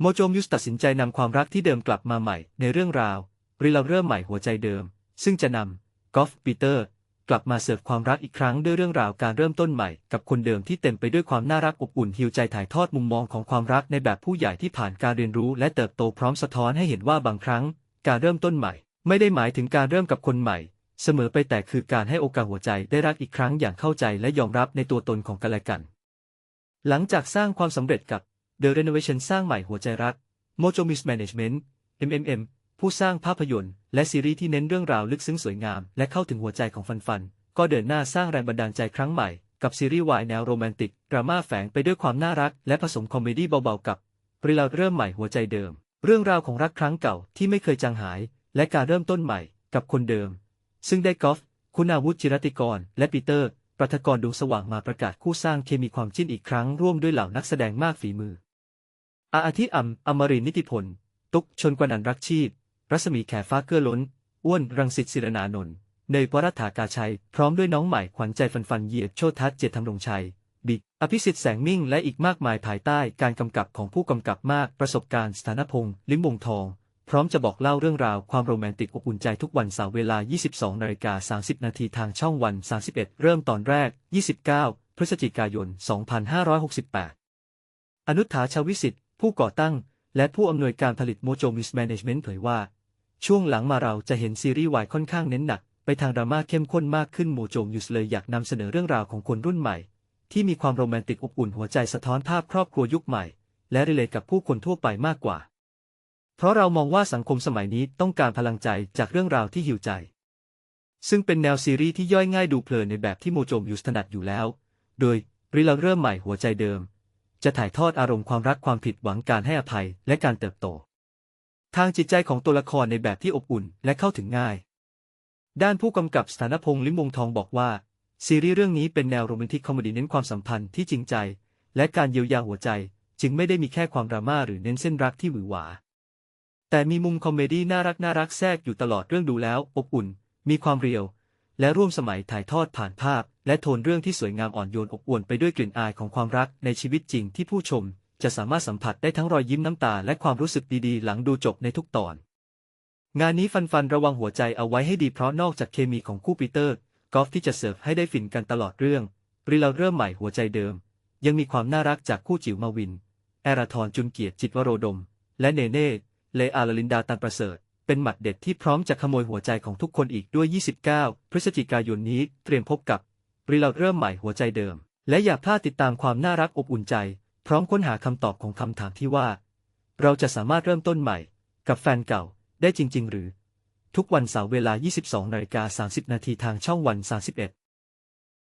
โมโจมยุสตัดสินใจนำความรักที่เดิมกลับมาใหม่ในเรื่องราวริเราเริ่มใหม่หัวใจเดิม ซึ่งจะนำกอล์ฟปีเตอร์ กลับมาเสิร์ฟความรักอีกครั้งด้วยเรื่องราวการเริ่มต้นใหม่กับคนเดิมที่เต็มไปด้วยความน่ารักอบอุ่นฮิวใจถ่ายทอดมุมมองของความรักในแบบผู้ใหญ่ที่ผ่านการเรียนรู้และเติบโตพร้อมสะท้อนให้เห็นว่าบางครั้ง การเริ่มต้นใหม่ ไม่ได้หมายถึงการเริ่มกับคนใหม่ เสมอไปแต่คือการให้โอกาสหัวใจได้รักอีกครั้งอย่างเข้าใจและยอมรับในตัวตนของกันและกัน หลังจากสร้างความสำเร็จกับ The Renovation สร้างใหม่หัวใจรัก Mojo Mismanagement MMM ผู้สร้างภาพยนตร์ และซีรีส์ที่เน้นเรื่องราวลึกซึ้งสวยงาม และเข้าถึงหัวใจของฟันฟัน ก็เดินหน้าสร้างแรงบันดาลใจครั้งใหม่ กับซีรีส์วายแนวโรแมนติก ดราม่าแฝงไปด้วยความน่ารัก และผสมคอมเมดี้เบาๆกับเรื่องเริ่มใหม่หัวใจเดิม เรื่องราวของรักครั้งเก่าที่ไม่เคยจางหาย และการเริ่มต้นใหม่ กับคนเดิม ซึ่งได้กอล์ฟคุณอาวุธจิรติกร และปีเตอร์ ประธกรดวงสว่างมาประกาศคู่สร้างเคมีความจิ้นอีกครั้งร่วมด้วยเหล่านักแสดงมากฝีมือ อาอาทิอัมอมรินนิติพล ตุกชนกวนันรักชีพ รัศมีแขฟ้าเกื้อล้น อ้วนรังสิตศิรนานนท์เนยวรัฐากาชัย พร้อมด้วยน้องใหม่ขวัญใจฟันฟันเหยียดโชตทัศเจตธำรงชัย บิ๊ก อภิสิทธิ์แสงมิ่งและอีกมากมายภายใต้การกำกับของผู้กำกับมากประสบการณ์สถานพงษ์ลิ้มวงทอง พร้อมจะบอกเล่าเรื่องราวความโรแมนติกอบอุ่นใจทุกวันเสาร์เวลา 22นาฬิกา30 นาทีทางช่องวัน 31 เริ่มตอนแรก 29 พฤศจิกายน 2568 อนุถาชาวิสิทธิ์ ผู้ก่อตั้ง และผู้อำนวยการผลิตโมโจมิสแมネจเมนต์เผยว่า ช่วงหลังมาเราจะเห็นซีรีส์วายค่อนข้างเน้นหนัก ไปทางดราม่าเข้มข้นมากขึ้นโมโจมยูสเลยอยากนำเสนอเรื่องราวของคนรุ่นใหม่ ที่มีความโรแมนติกอบอุ่นหัวใจสะท้อนภาพครอบครัวยุคใหม่ และรีเลทกับผู้คนทั่วไปมากกว่า เพราะเรามองว่าสังคมสมัยนี้ต้องการพลังใจจากเรื่องราวที่หิวใจ ซึ่งเป็นแนวซีรีส์ที่ย่อยง่ายดูเพลินในแบบที่โมโจมยูสถนัดอยู่แล้ว โดยริลาเริ่มใหม่หัวใจเดิม จะถ่ายทอดอารมณ์ความรักความผิดหวังการให้อภัยและการเติบโต ทางจิตใจของตัวละครในแบบที่อบอุ่นและเข้าถึงง่าย ด้านผู้กำกับสถานพงษ์ลิมวงทองบอกว่า ซีรีส์เรื่องนี้เป็นแนวโรแมนติกคอมดี้เน้นความสัมพันธ์ที่จริงใจ และการเยียวยาหัวใจ จึงไม่ได้มีแค่ความดราม่าหรือเน้นเส้นรักที่หวือหวา แต่มีมุมคอมเมดี้น่ารักน่ารักแทรกอยู่ตลอดเรื่องดูแล้ว อบอุ่น มีความเรียว และร่วมสมัยถ่ายทอดผ่านภาพ และโทนเรื่องที่สวยงามอ่อนโยนอบอวลไปด้วยกลิ่นอายของความรักในชีวิตจริงที่ผู้ชม จะสามารถสัมผัสได้ทั้งรอยยิ้มน้ำตาและความรู้สึกดีๆ หลังดูจบในทุกตอน งานนี้ฟันฟันระวังหัวใจเอาไว้ให้ดีเพราะนอกจากเคมีของคู่ปีเตอร์กอล์ฟที่จะเสิร์ฟให้ได้ฟินกันตลอดเรื่องริเราเริ่มใหม่หัวใจเดิม ยังมีความน่ารักจากคู่จิ๋วมาวิน แอราทรจุนเกียรติจิตวโรดม และเนเน่เลอาลลินดาตันประเสริฐ เป็นหมัดเด็ดที่พร้อมจะขโมยหัวใจของทุกคนอีกด้วย 29 พฤศจิกายนนี้เตรียมพบกับริเราเริ่มใหม่หัวใจเดิม และอย่าพลาดติดตามความน่ารักอบอุ่นใจ พร้อมค้นหาคำตอบของคำถามที่ว่า เราจะสามารถเริ่มต้นใหม่ กับแฟนเก่าได้จริง ๆ หรือ ทุกวันเสาร์เวลา 22นาฬิกา30นาทีทางช่องวัน 31